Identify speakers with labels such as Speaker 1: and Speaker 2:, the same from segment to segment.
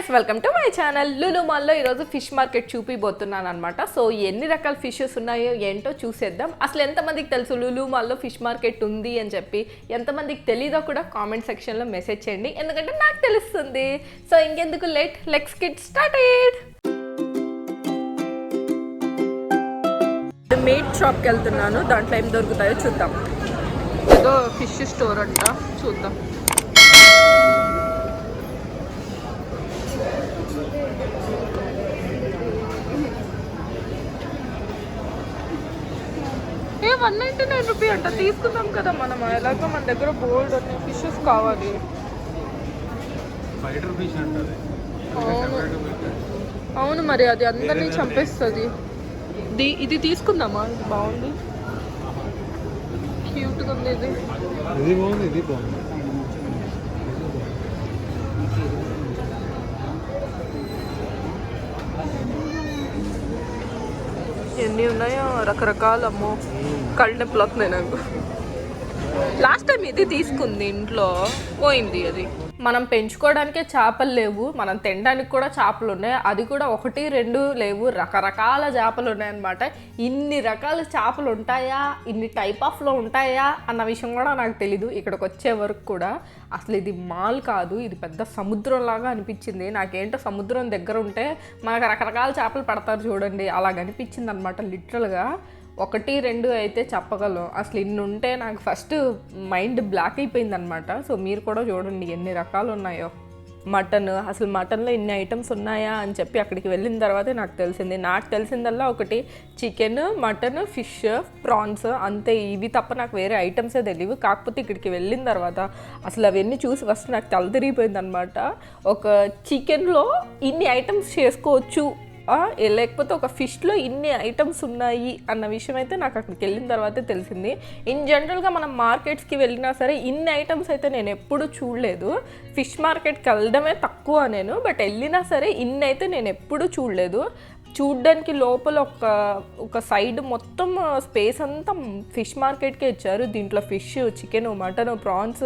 Speaker 1: Guys welcome to my channel Lulu మాల్లో ఈరోజు fish market చూపిపోతున్నాను అనమాట సో ఎన్ని రకాల ఫిషెస్ ఉన్నాయో ఏంటో చూసేద్దాం. అసలు ఎంతమందికి తెలుసు లులు మాల్లో ఫిష్ మార్కెట్ ఉంది అని చెప్పి? ఎంతమందికి తెలీదో కూడా కామెంట్ సెక్షన్లో మెసేజ్ చేయండి. ఎందుకంటే నాకు తెలుస్తుంది. సో ఇంకెందుకు late let's get started meat షాప్కి వెళ్తున్నాను. దాంట్లో ఏం దొరుకుతాయో చూద్దాం. ఏదో ఫిష్ స్టోర్ అంట. చూద్దాం. వన్ నైంటీ నైన్ రూపీ అంట. తీసుకుందాం కదా మనం ఎలాగో మన దగ్గర బోల్డ్ అన్ని ఫిషెస్ కావాలి. అవును. మరి అది అందరినీ చంపేస్తుంది. ది ఇది తీసుకుందామా? ఇది బాగుంది. క్యూట్గా ఉంది ఇది.
Speaker 2: ఇది బాగుంది ఇది బాగుంది.
Speaker 1: ఎన్ని ఉన్నాయో రకరకాల అమ్మో. కళ్ళు నొప్పులు వస్తున్నాయి నాకు. లాస్ట్ టైం ఇది తీసుకుంది ఇంట్లో. పోయింది అది. మనం పెంచుకోవడానికే చేపలు లేవు మనం తినడానికి కూడా చేపలు ఉన్నాయి. అది కూడా ఒకటి రెండు లేవు. రకరకాల చేపలు ఉన్నాయన్నమాట. ఇన్ని రకాల చేపలు ఉంటాయా? ఇన్ని టైప్ ఆఫ్లో ఉంటాయా? అన్న విషయం కూడా నాకు తెలీదు. ఇక్కడికి వచ్చే వరకు కూడా అసలు ఇది మాల్ కాదు. ఇది పెద్ద సముద్రం లాగా అనిపించింది. నాకేంటో సముద్రం దగ్గర ఉంటే మనకు రకరకాల చేపలు పడతారు చూడండి. అలాగ అనిపించింది అనమాట లిటరల్గా ఒకటి రెండు అయితే చెప్పగలం. అసలు ఇన్ని ఉంటే నాకు ఫస్ట్ మైండ్ బ్లాక్ అయిపోయింది అనమాట సో మీరు కూడా చూడండి ఎన్ని రకాలు ఉన్నాయో మటన్ అసలు మటన్లో ఇన్ని ఐటమ్స్ ఉన్నాయా అని చెప్పి అక్కడికి వెళ్ళిన తర్వాతే నాకు తెలిసింది. నాకు తెలిసిందల్లా ఒకటి చికెన్ మటన్ ఫిష్ ప్రాన్స్ అంతే. ఇవి తప్ప నాకు వేరే ఐటమ్సే తెలియవు. కాకపోతే ఇక్కడికి వెళ్ళిన తర్వాత అసలు అవన్నీ చూసి ఫస్ట్ నాకు తల తిరిగిపోయింది అనమాట ఒక చికెన్లో ఇన్ని ఐటమ్స్ చేసుకోవచ్చు లేకపోతే ఒక ఫిష్లో ఇన్ని ఐటమ్స్ ఉన్నాయి అన్న విషయం అయితే నాకు అక్కడికి వెళ్ళిన తర్వాతే తెలిసింది. ఇన్ జనరల్గా మనం మార్కెట్స్కి వెళ్ళినా సరే ఇన్ని ఐటమ్స్ అయితే నేను ఎప్పుడూ చూడలేదు. ఫిష్ మార్కెట్కి వెళ్ళడమే తక్కువ నేను బట్ వెళ్ళినా సరే ఇన్ని అయితే నేను ఎప్పుడూ చూడలేదు. చూడ్డానికి లోపల ఒక ఒక సైడ్ మొత్తం స్పేస్ అంతా ఫిష్ మార్కెట్కే ఇచ్చారు. దీంట్లో ఫిష్ చికెన్ మటన్ ప్రాన్స్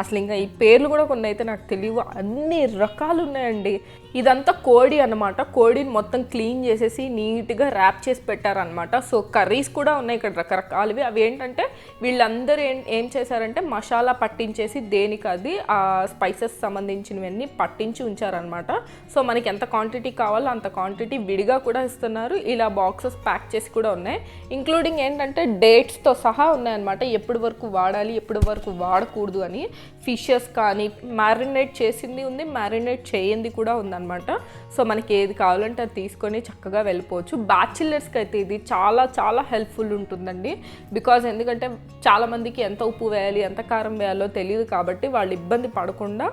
Speaker 1: అసలు ఇంకా ఈ పేర్లు కూడా కొన్ని అయితే నాకు తెలియవు. అన్ని రకాలు ఉన్నాయండి. ఇదంతా కోడి అన్నమాట. కోడిని మొత్తం క్లీన్ చేసేసి నీట్గా ర్యాప్ చేసి పెట్టారనమాట సో కర్రీస్ కూడా ఉన్నాయి ఇక్కడ రకరకాలవి. అవి ఏంటంటే వీళ్ళందరూ ఏం ఏం చేశారంటే మసాలా పట్టించేసి దేనికి అది ఆ స్పైసెస్ సంబంధించినవన్నీ పట్టించి ఉంచారనమాట సో మనకి ఎంత క్వాంటిటీ కావాలో అంత క్వాంటిటీ విడిగా కూడా ఇస్తున్నారు. ఇలా బాక్సెస్ ప్యాక్ చేసి కూడా ఉన్నాయి. ఇంక్లూడింగ్ ఏంటంటే డేట్స్తో సహా ఉన్నాయన్నమాట. ఎప్పటి వరకు వాడాలి ఎప్పటి వరకు వాడకూడదు అని ఫిషెస్ కానీ మ్యారినేట్ చేసింది ఉంది మ్యారినేట్ చేయింది కూడా ఉందన్నమాట. సో మనకి ఏది కావాలంటే అది తీసుకొని చక్కగా వెళ్ళిపోవచ్చు. బ్యాచిలర్స్కి అయితే ఇది చాలా చాలా హెల్ప్ఫుల్ ఉంటుందండి. బికాజ్ ఎందుకంటే చాలామందికి ఎంత ఉప్పు వేయాలి ఎంత కారం వేయాలో తెలియదు కాబట్టి వాళ్ళు ఇబ్బంది పడకుండా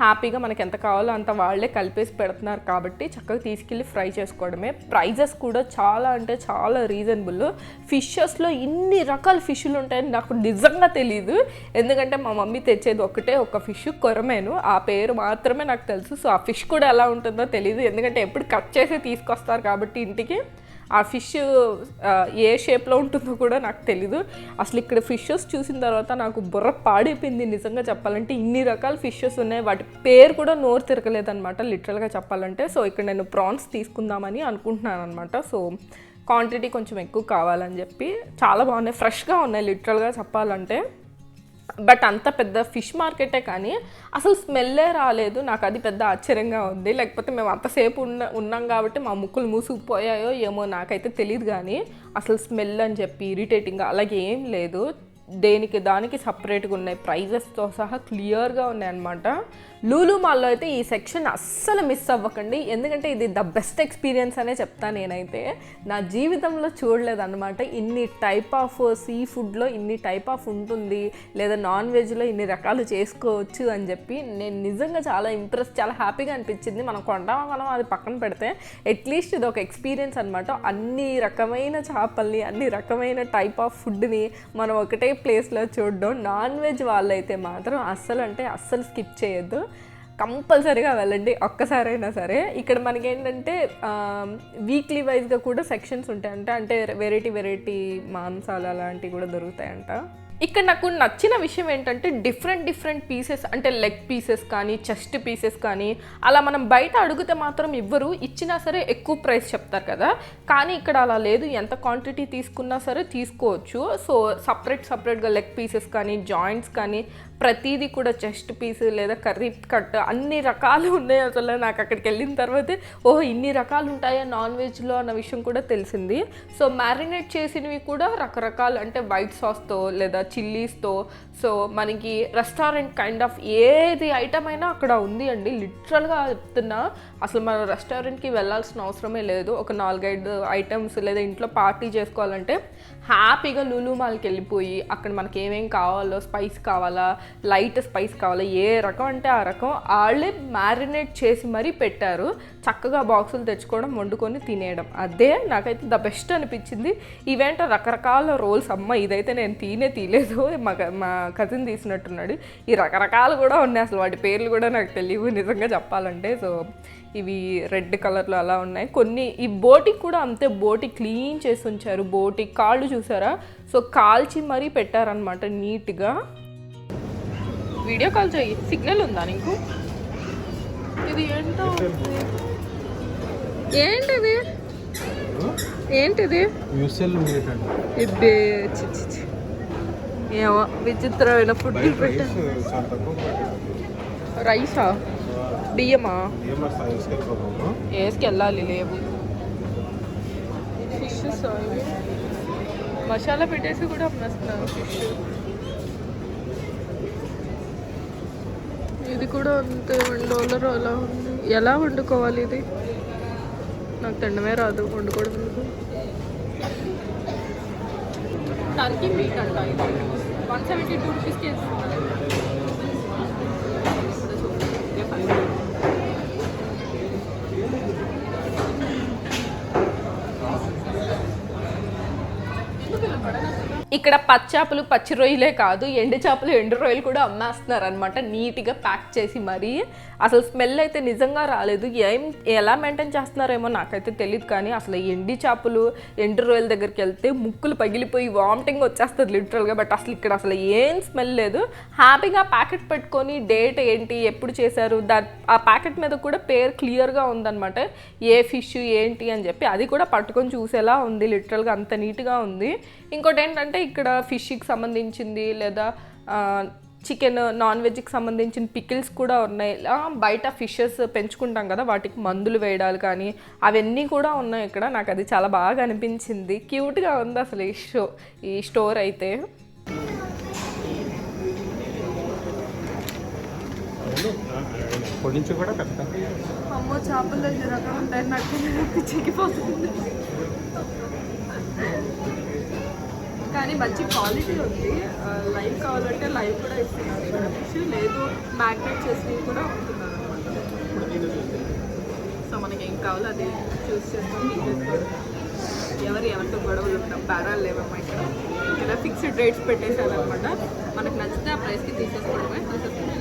Speaker 1: హ్యాపీగా మనకి ఎంత కావాలో అంత వాళ్ళే కలిపేసి పెడుతున్నారు కాబట్టి చక్కగా తీసుకెళ్ళి ఫ్రై చేసుకోవడమే. ప్రైజెస్ కూడా చాలా అంటే చాలా రీజనబుల్. ఫిషెస్లో ఇన్ని రకాల ఫిష్లు ఉంటాయని నాకు నిజంగా తెలియదు ఎందుకంటే మా మమ్మీ తెచ్చేది ఒకటే ఒక ఫిష్ కొరమేను. ఆ పేరు మాత్రమే నాకు తెలుసు. సో ఆ ఫిష్ కూడా ఎలా ఉంటుందో తెలియదు ఎందుకంటే ఎప్పుడు కట్ చేసి తీసుకొస్తారు కాబట్టి ఇంటికి. ఆ ఫిష్ ఏ షేప్లో ఉంటుందో కూడా నాకు తెలీదు. అసలు ఇక్కడ ఫిషెస్ చూసిన తర్వాత నాకు బుర్ర పాడైపోయింది నిజంగా చెప్పాలంటే. ఇన్ని రకాల ఫిషెస్ ఉన్నాయి. వాటి పేరు కూడా నోరు తిరగలేదనమాట లిటరల్గా చెప్పాలంటే. సో ఇక్కడ నేను ప్రాన్స్ తీసుకుందామని అనుకుంటున్నాను అనమాట సో క్వాంటిటీ కొంచెం ఎక్కువ కావాలని చెప్పి. చాలా బాగున్నాయి. ఫ్రెష్గా ఉన్నాయి లిటరల్గా చెప్పాలంటే. బట్ అంత పెద్ద ఫిష్ మార్కెటే కానీ అసలు స్మెల్లే రాలేదు. నాకు అది పెద్ద ఆశ్చర్యంగా ఉంది. లేకపోతే మేము అంతసేపు ఉన్న ఉన్నాం కాబట్టి మా ముక్కులు మూసుకుపోయాయో ఏమో నాకైతే తెలియదు కానీ అసలు స్మెల్ అని చెప్పి ఇరిటేటింగ్గా అలాగే ఏం లేదు. దేనికి దానికి సపరేట్గా ఉన్నాయి. ప్రైజెస్తో సహా క్లియర్గా ఉన్నాయి అనమాట లూలు మాల్లో అయితే ఈ సెక్షన్ అస్సలు మిస్ అవ్వకండి. ఎందుకంటే ఇది ద బెస్ట్ ఎక్స్పీరియన్స్ అనే చెప్తాను నేనైతే. నా జీవితంలో చూడలేదన్నమాట. ఇన్ని టైప్ ఆఫ్ సీ ఫుడ్లో ఇన్ని టైప్ ఆఫ్ ఉంటుంది. లేదా నాన్ వెజ్లో ఇన్ని రకాలు చేసుకోవచ్చు అని చెప్పి నేను నిజంగా చాలా ఇంప్రెస్ చాలా హ్యాపీగా అనిపించింది. మనం కొండ మనం అది పక్కన పెడితే అట్లీస్ట్ ఇది ఒక ఎక్స్పీరియన్స్ అనమాట అన్ని రకమైన చేపల్ని అన్ని రకమైన టైప్ ఆఫ్ ఫుడ్ని మనం ఒకటే ప్లేస్లో చూడడం. నాన్ వెజ్ వాళ్ళైతే మాత్రం అస్సలు అంటే అస్సలు స్కిప్ చేయొద్దు. కంపల్సరీగా వెళ్ళండి ఒక్కసారైనా సరే. ఇక్కడ మనకి ఏంటంటే వీక్లీ వైజ్గా కూడా సెక్షన్స్ ఉంటాయంట. అంటే వెరైటీ వెరైటీ మాంసాలు అలాంటివి కూడా దొరుకుతాయంట. ఇక్కడ నాకు నచ్చిన విషయం ఏంటంటే డిఫరెంట్ డిఫరెంట్ పీసెస్ అంటే లెగ్ పీసెస్ కానీ చెస్ట్ పీసెస్ కానీ అలా మనం బయట అడిగితే మాత్రం ఇవ్వరు ఇచ్చినా సరే ఎక్కువ ప్రైస్ చెప్తారు కదా. కానీ ఇక్కడ అలా లేదు. ఎంత క్వాంటిటీ తీసుకున్నా సరే తీసుకోవచ్చు. సో సపరేట్ సపరేట్గా లెగ్ పీసెస్ కానీ జాయింట్స్ కానీ ప్రతిదీ కూడా చెస్ట్ పీస్ లేదా కర్రీ కట్ అన్ని రకాలు ఉన్నాయి అసలు నాకు అక్కడికి వెళ్ళిన తర్వాతే ఓహో ఇన్ని రకాలు ఉంటాయా నాన్ వెజ్లో అన్న విషయం కూడా తెలిసింది. సో మ్యారినేట్ చేసినవి కూడా రకరకాలు అంటే వైట్ సాస్తో లేదా చిల్లీస్తో. సో మనకి రెస్టారెంట్ కైండ్ ఆఫ్ ఏది ఐటమ్ అయినా అక్కడ ఉంది అండి. లిటరల్గా చెప్తున్నా అసలు మనం రెస్టారెంట్కి వెళ్ళాల్సిన అవసరమే లేదు. ఒక నాలుగైదు ఐటమ్స్ లేదా ఇంట్లో పార్టీ చేసుకోవాలంటే హ్యాపీగా లూలు మాల్కి వెళ్ళిపోయి అక్కడ మనకి ఏమేమి కావాలో స్పైస్ కావాలా లైట్ స్పైస్ కావాలి ఏ రకం అంటే ఆ రకం. వాళ్ళే మ్యారినేట్ చేసి మరీ పెట్టారు. చక్కగా బాక్సులు తెచ్చుకోవడం వండుకొని తినేయడం. అదే నాకైతే ద బెస్ట్ అనిపించింది. ఈవెంట్ రకరకాల రోల్స్ అమ్మ ఇదైతే నేను తినే తీయలేదు మా మా కజిన్ తీసినట్టున్నాడు. ఈ రకరకాలు కూడా ఉన్నాయి అసలు. వాటి పేర్లు కూడా నాకు తెలియవు. నిజంగా చెప్పాలంటే సో ఇవి రెడ్ కలర్లో అలా ఉన్నాయి. కొన్ని ఈ బోటికి కూడా అంతే. బోటి క్లీన్ చేసి ఉంచారు. బోటి కాళ్ళు చూసారా? సో కాల్చి మరీ పెట్టారనమాట నీట్గా. వీడియో కాల్ చెయ్యి సిగ్నల్ ఉందా నీకు? ఇది ఏంటో? ఏంటిది? ఏంటిది? చి. ఏమో విచిత్రమైన ఫుడ్
Speaker 2: రైస్
Speaker 1: బియ్యమా? వేసుకెళ్ళాలి లేవు ఫిష్ మసాలా పెట్టేసి కూడా అమ్మేస్తున్నారు ఫిష్. ఇది కూడా అంతే వన్ అలా ఉంది ఎలా వండుకోవాలి ఇది? నాకు తినడమే రాదు వండుకోవడం ఎందుకు టర్కీ మీట్ అంట ఇది. వన్ సెవెంటీ టూ రూపీస్కి ఇక్కడ పచ్చి చేపలు పచ్చి రొయ్యలే కాదు ఎండు చేపలు ఎండు రొయ్యలు కూడా అమ్మేస్తున్నారు అనమాట నీట్గా ప్యాక్ చేసి మరి. అసలు స్మెల్ అయితే నిజంగా రాలేదు. ఏం ఎలా మెయింటైన్ చేస్తున్నారేమో నాకైతే తెలియదు కానీ అసలు ఎండి చేపలు ఎండు రొయ్యల దగ్గరికి వెళ్తే ముక్కులు పగిలిపోయి వామిటింగ్ వచ్చేస్తుంది లిటరల్గా బట్ అసలు ఇక్కడ అసలు ఏం స్మెల్ లేదు. హ్యాపీగా ప్యాకెట్ పెట్టుకొని డేట్ ఏంటి ఎప్పుడు చేశారు దా ఆ ప్యాకెట్ మీద కూడా పేరు క్లియర్గా ఉందన్నమాట. ఏ ఫిష్ ఏంటి అని చెప్పి అది కూడా పట్టుకొని చూసేలా ఉంది లిటరల్గా అంత నీట్గా ఉంది. ఇంకోటి ఏంటంటే ఇక్కడ ఫిష్కి సంబంధించింది లేదా చికెన్ నాన్ వెజ్కి సంబంధించిన పికిల్స్ కూడా ఉన్నాయి. ఇలా బయట ఫిషెస్ పెంచుకుంటాం కదా వాటికి మందులు వేయడాలు కానీ అవన్నీ కూడా ఉన్నాయి ఇక్కడ. నాకు అది చాలా బాగా అనిపించింది. క్యూట్గా ఉంది అసలు ఈ షో ఈ స్టోర్ అయితే.
Speaker 2: కూడా
Speaker 1: అమ్మో చేపలు రకాలు ఉంటాయి. నాకు చిక్కిపోతుంది. కానీ మంచి క్వాలిటీ ఉంది. లైవ్ కావాలంటే లైవ్ కూడా ఇస్తున్నారు. ఇక్కడ ఫిష్ లేదు. మ్యాగ్నెట్ చేసి కూడా అమ్ముతున్నారు అనమాట సో మనకి ఏం కావాలో అది చూస్ చేస్తాం. ఎవరు ఎవరితో గొడవలు ఉంటాం బేరాలు లేవమ్మా ఇక్కడ. ఇక్కడ ఫిక్స్డ్ రేట్స్ పెట్టేసారనమాట మనకు నచ్చితే ఆ ప్రైస్కి తీసేసుకోవడమే. తీసేసుకుని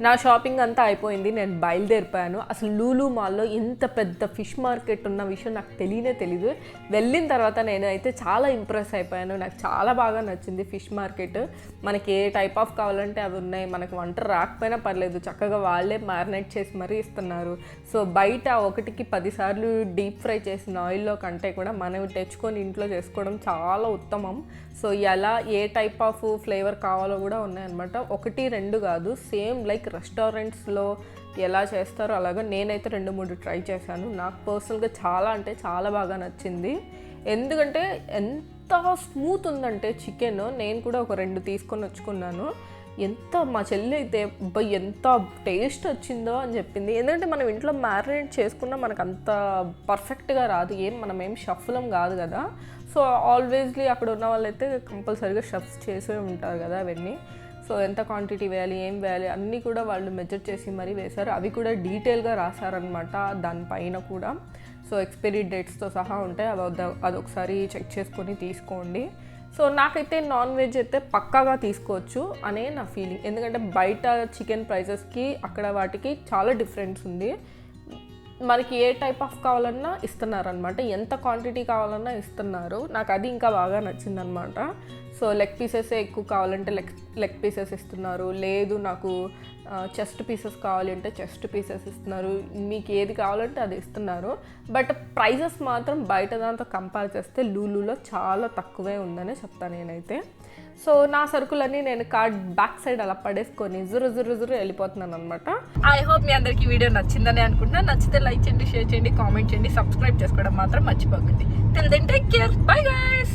Speaker 1: నా షాపింగ్ అంతా అయిపోయింది నేను బయలుదేరిపోయాను. అసలు లూలు మాల్లో ఇంత పెద్ద ఫిష్ మార్కెట్ ఉన్న విషయం నాకు తెలియనే తెలీదు. వెళ్ళిన తర్వాత నేను అయితే చాలా ఇంప్రెస్ అయిపోయాను. నాకు చాలా బాగా నచ్చింది ఫిష్ మార్కెట్. మనకి ఏ టైప్ ఆఫ్ కావాలంటే అవి ఉన్నాయి. మనకు వంట రాకపోయినా పర్లేదు. చక్కగా వాళ్ళే మ్యారినేట్ చేసి మరీ ఇస్తున్నారు. సో బయట ఒకటికి పదిసార్లు డీప్ ఫ్రై చేసిన ఆయిల్లో కంటే కూడా మనం తెచ్చుకొని ఇంట్లో చేసుకోవడం చాలా ఉత్తమం. సో ఎలా ఏ టైప్ ఆఫ్ ఫ్లేవర్ కావాలో కూడా ఉన్నాయన్నమాట. ఒకటి రెండు కాదు. సేమ్ లైక్ రెస్టారెంట్స్లో ఎలా చేస్తారో అలాగా నేనైతే రెండు మూడు ట్రై చేశాను. నాకు పర్సనల్గా చాలా అంటే చాలా బాగా నచ్చింది. ఎందుకంటే ఎంత స్మూత్ ఉందంటే చికెన్ నేను కూడా ఒక రెండు తీసుకొని వచ్చుకున్నాను. ఎంత మా చెల్లి అయితే అబ్బాయి ఎంత టేస్ట్ వచ్చిందో అని చెప్పింది. ఎందుకంటే మనం ఇంట్లో మ్యారినేట్ చేసుకున్నా మనకు అంత పర్ఫెక్ట్గా రాదు. ఏం మనం ఏం షఫలం కాదు కదా. సో ఆల్వేస్లీ అక్కడ ఉన్న వాళ్ళైతే కంపల్సరీగా షఫ్స్ చేసే ఉంటారు కదా అవన్నీ. సో ఎంత క్వాంటిటీ వేయాలి ఏం వేయాలి అన్నీ కూడా వాళ్ళు మెజర్ చేసి మరీ వేశారు. అవి కూడా డీటెయిల్గా రాశారనమాట దానిపైన కూడా. సో ఎక్స్పైరీ డేట్స్తో సహా ఉంటాయి. అవి అదొకసారి చెక్ చేసుకొని తీసుకోండి. సో నాకైతే నాన్ వెజ్ అయితే పక్కాగా తీసుకోవచ్చు అనే నా ఫీలింగ్ ఎందుకంటే బయట చికెన్ ప్రైసెస్కి అక్కడ వాటికి చాలా డిఫరెన్స్ ఉంది. మనకి ఏ టైప్ ఆఫ్ కావాలన్నా ఇస్తున్నారు అనమాట ఎంత క్వాంటిటీ కావాలన్నా ఇస్తున్నారు. నాకు అది ఇంకా బాగా నచ్చిందనమాట సో లెగ్ పీసెస్ ఎక్కువ కావాలంటే లెగ్ లెగ్ పీసెస్ ఇస్తున్నారు. లేదు నాకు చెస్ట్ పీసెస్ కావాలి అంటే చెస్ట్ పీసెస్ ఇస్తున్నారు. మీకు ఏది కావాలంటే అది ఇస్తున్నారు. బట్ ప్రైజెస్ మాత్రం బయట దాంతో కంపేర్ చేస్తే లూలులో చాలా తక్కువే ఉందని చెప్తాను నేనైతే. సో నా సరుకులన్నీ నేను కార్డ్ బ్యాక్ సైడ్ అలా పడేసుకొని జురు జురు జురు వెళ్ళిపోతున్నాను అనమాట ఐ హోప్ మీ అందరికీ వీడియో నచ్చిందని అనుకుంటున్నా. నచ్చితే లైక్ చేయండి షేర్ చేయండి కామెంట్ చేయండి సబ్స్క్రైబ్ చేసుకోవడం మాత్రం మర్చిపోకండి. Till then take care bye guys